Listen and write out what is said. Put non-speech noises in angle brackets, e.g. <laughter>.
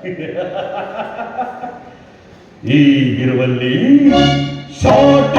<laughs> ಈಗಿರುವಲ್ಲಿ short